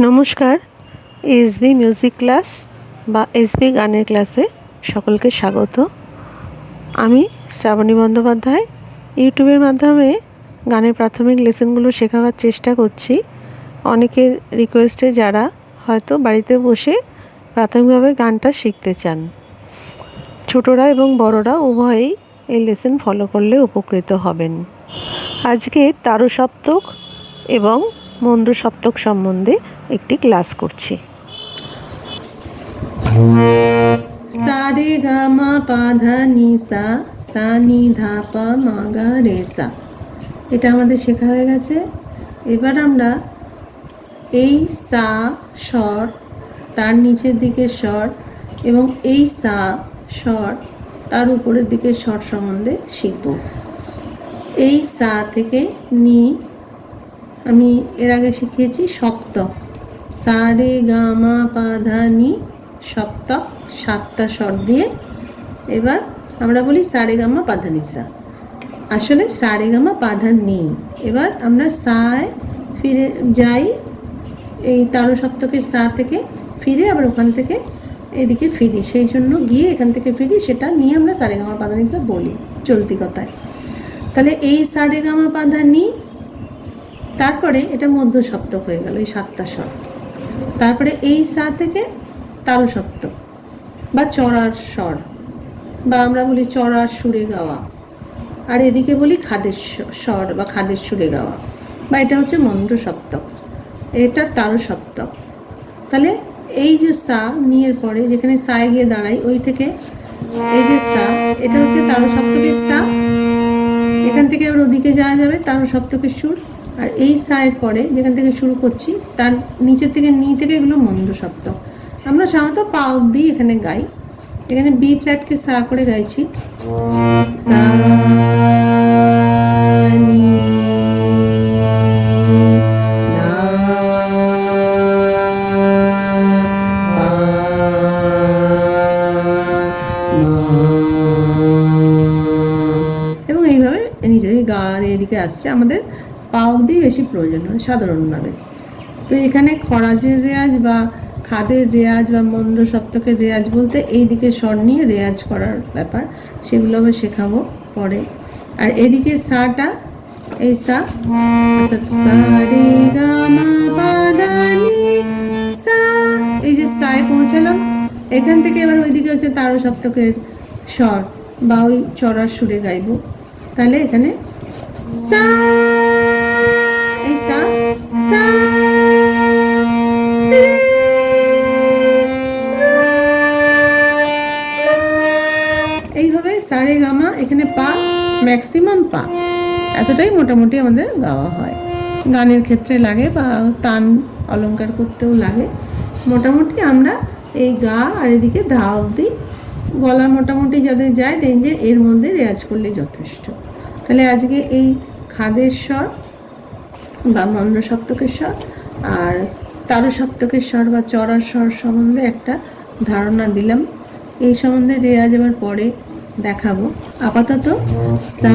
নমস্কার SB music class বা SB গানের ক্লাসে সকলকে স্বাগত। আমি শ্রাবণী বন্দ্যোপাধ্যায়। ইউটিউবের মাধ্যমে গানের প্রাথমিক লেসনগুলো শেখাবার চেষ্টা করছি। অনেকের রিকোয়েস্টে যারা হয়তো বাড়িতে বসে প্রাথমিকভাবে গানটা শিখতে চান। ছোটরা এবং বড়রা উভয়েই এই লেসন ফলো করলে উপকৃত হবেন। আজকে তারু সপ্তক এবং মন্দ্র সপ্তক সম্বন্ধে একটি ক্লাস করছি। সা রে গা মা পা ধা নি সা সা নি ধা পা মা গা রে সা এটা আমাদের শেখা হয়ে গেছে। এবার আমরা এই সা স্বর, তার নিচের দিকে স্বর এবং এই সা স্বর, তার উপরের দিকে স্বর সম্বন্ধে শিখব। এই সা থেকে নি আমি এর আগে শিখিয়েছি সপ্তক সা, রে, গা, মা, পা নি সপ্তক সাতটা স্বর দিয়ে। এবার আমরা বলি সা, রে, গা, মা, পা, ধা, নি, সা। আসলে সা, রে, গা, মা, পা নি। এবার আমরা সায় ফিরে যাই এই তারো সপ্তকের সা থেকে, ফিরে আবার ওখান থেকে এদিকে ফিরি। সেই জন্য গিয়ে এখান থেকে ফিরি, সেটা নিয়ে আমরা সা, রে, গা, মা, পা সা বলি চলতি কথায়। তাহলে এই সা, রে, গা, মা, পা, ধা, নি তারপরে এটা মধ্য সপ্তক হয়ে গেল, এই সাতটা স্বর তারপরে এই সা থেকে তারু সপ্তক বা চড়ার স্বর বা আমরা বলি চড়ার সুরে গাওয়া। আর এদিকে বলি খাদের স্বর বা খাদের সুরে গাওয়া। বা এটা হচ্ছে মন্দ্র সপ্তক এটা তারু সপ্তক তাহলে এই যে সা নিয়ের পরে যেখানে সায় গিয়ে দাঁড়াই ওই থেকে এই যে সা, এটা হচ্ছে তারু সপ্তকের সা। এখান থেকে আবার ওদিকে যাওয়া যাবে তার সপ্তকের সুর। আর এই সায়ের পরে যেখান থেকে শুরু করছি, তার নিচের থেকে নি থেকে এগুলো মন্দ শব্দ। আমরা সাধারণত পা অব্দি এখানে গাই। এখানে বি ফ্ল্যাটকে সা করে গাইছি। সা। এবং এইভাবে থেকে গান এদিকে আসছে। আমাদের পা অব্দি বেশি প্রয়োজন হয় সাধারণভাবে। তো এখানে খরাজের রেয়াজ বা খাদের রেয়াজ বা মন্দ সপ্তকের রেয়াজ বলতে এই দিকে স্বর নিয়ে রেয়াজ করার ব্যাপার, সেগুলো আবার শেখাবো পরে। আর এদিকে সাটা, এই সা, অর্থাৎ সা, এই যে সায় পৌঁছালাম এখান থেকে এবার ওইদিকে হচ্ছে তারো সপ্তকের স্বর বা ওই চড়ার সুরে গাইবো। তাহলে এখানে সা এই সা সা এইভাবে সারে গামা এখানে পা ম্যাক্সিমাম পা এতটাই মোটামুটি আমাদের গাওয়া হয় গানের ক্ষেত্রে লাগে বা তান অলংকার করতেও লাগে মোটামুটি আমরা এই গা আর এদিকে ধা অবধি গলা মোটামুটি যাদের যায় রেঞ্জে এর মধ্যে রেয়াজ করলে যথেষ্ট তাহলে আজকে এই খাদের স্বর বা মন্দ্র সপ্তকের স্বর আর তারু সপ্তকের স্বর বা চড়ার স্বর সম্বন্ধে একটা ধারণা দিলাম। এই সম্বন্ধে রেয়াজ এবার পরে দেখাবো। আপাতত সা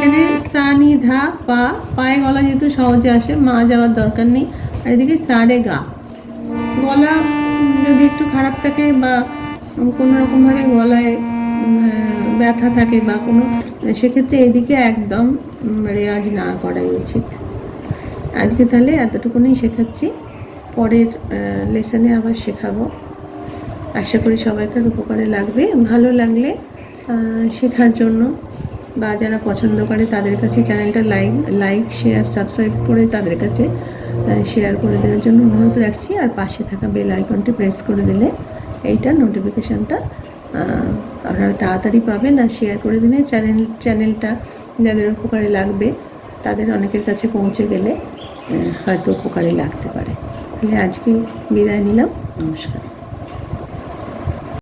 এখানে সা নি ধা পা, পায়ে গলা যেহেতু সহজে আসে, মা যাওয়ার দরকার নেই। আর এদিকে সা রে গা। গলা যদি একটু খারাপ থাকে বা কোনো রকমভাবে গলায় ব্যথা থাকে বা কোনো, সেক্ষেত্রে এদিকে একদম রেওয়াজ না করাই উচিত। আজকে তাহলে এতটুকুনি শেখাচ্ছি। পরের লেসনে আবার শেখাবো। আশা করি সবাইকার উপকারে লাগবে। ভালো লাগলে শেখার জন্য। বা যারা পছন্দ করে তাদের কাছে চ্যানেলটা লাইক লাইক, শেয়ার সাবস্ক্রাইব করে তাদের কাছে শেয়ার করে দেওয়ার জন্য অনুরোধ রাখছি। আর পাশে থাকা বেল আইকনটি প্রেস করে দিলে এইটার নোটিফিকেশানটা আপনারা তাড়াতাড়ি পাবেন। আর শেয়ার করে দিলে চ্যানেল চ্যানেলটা যাদের উপকারে লাগবে, তাদের অনেকের কাছে পৌঁছে গেলে হয়তো উপকারে লাগতে পারে। তাহলে আজকে বিদায় নিলাম। নমস্কার।